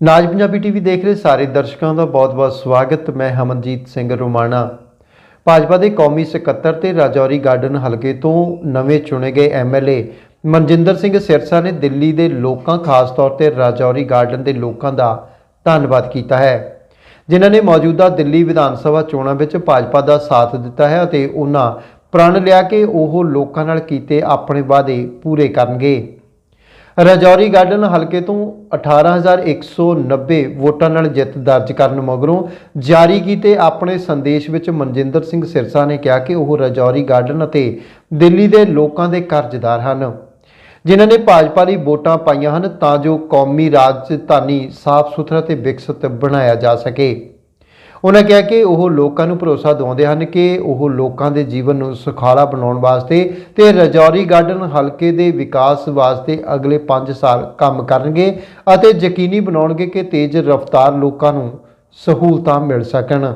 ਨਾਜ Punjabi TV ਦੇਖ ਰਹੇ ਸਾਰੇ ਦਰਸ਼ਕਾਂ ਦਾ ਬਹੁਤ-ਬਹੁਤ ਸਵਾਗਤ। ਮੈਂ ਹਮਨਜੀਤ ਸਿੰਘ ਰੋਮਾਣਾ। ਭਾਜਪਾ ਦੇ ਕੌਮੀ ਸਕੱਤਰ ਤੇ ਰਾਜੌਰੀ ਗਾਰਡਨ ਹਲਕੇ ਤੋਂ ਨਵੇਂ ਚੁਣੇ ਗਏ ਐਮਐਲਏ ਮਨਜਿੰਦਰ ਸਿੰਘ ਸਿਰਸਾ ਨੇ ਦਿੱਲੀ ਦੇ ਲੋਕਾਂ, ਖਾਸ ਤੌਰ ਤੇ ਰਾਜੌਰੀ ਗਾਰਡਨ ਦੇ ਲੋਕਾਂ ਦਾ ਧੰਨਵਾਦ ਕੀਤਾ ਹੈ। ਜਿਨ੍ਹਾਂ ਨੇ ਮੌਜੂਦਾ ਦਿੱਲੀ ਵਿਧਾਨ ਸਭਾ ਚੋਣਾਂ ਵਿੱਚ ਭਾਜਪਾ ਦਾ ਸਾਥ ਦਿੱਤਾ ਹੈ ਅਤੇ ਉਹਨਾਂ ਪ੍ਰਣ ਲਿਆ ਕਿ ਉਹ ਲੋਕਾਂ ਨਾਲ ਕੀਤੇ ਆਪਣੇ ਵਾਅਦੇ ਪੂਰੇ ਕਰਨਗੇ। ਰਜੌਰੀ ਗਾਰਡਨ ਹਲਕੇ ਤੋਂ 18190 ਵੋਟਾਂ ਨਾਲ ਜਿੱਤ ਦਰਜ ਕਰਨ ਮਗਰੋਂ ਜਾਰੀ ਕੀਤੇ ਆਪਣੇ ਸੰਦੇਸ਼ ਵਿੱਚ ਮਨਜਿੰਦਰ ਸਿੰਘ ਸਿਰਸਾ ਨੇ ਕਿਹਾ ਕਿ ਉਹ ਰਜੌਰੀ ਗਾਰਡਨ ਅਤੇ ਦਿੱਲੀ ਦੇ ਲੋਕਾਂ ਦੇ ਕਰਜ਼ਦਾਰ ਹਨ। ਜਿਨ੍ਹਾਂ ਨੇ ਭਾਜਪਾ ਲਈ ਵੋਟਾਂ ਪਾਈਆਂ ਹਨ ਤਾਂ ਜੋ ਕੌਮੀ ਰਾਜਧਾਨੀ ਸਾਫ਼ ਸੁਥਰਾ ਤੇ ਵਿਕਸਿਤ ਬਣਾਇਆ ਜਾ ਸਕੇ। ਉਹਨਾਂ ਕਿਹਾ ਕਿ ਉਹ ਲੋਕਾਂ ਨੂੰ ਭਰੋਸਾ ਦਿਵਾਉਂਦੇ ਹਨ ਕਿ ਉਹ ਲੋਕਾਂ ਦੇ ਜੀਵਨ ਨੂੰ ਸੁਖਾਲਾ ਬਣਾਉਣ ਵਾਸਤੇ ਤੇ ਰਜੌਰੀ ਗਾਰਡਨ ਹਲਕੇ ਦੇ ਵਿਕਾਸ ਵਾਸਤੇ ਅਗਲੇ 5 ਸਾਲ ਕੰਮ ਕਰਨਗੇ ਅਤੇ ਯਕੀਨੀ ਬਣਾਉਣਗੇ ਕਿ ਤੇਜ਼ ਰਫ਼ਤਾਰ ਲੋਕਾਂ ਨੂੰ ਸਹੂਲਤਾਂ ਮਿਲ ਸਕਣ।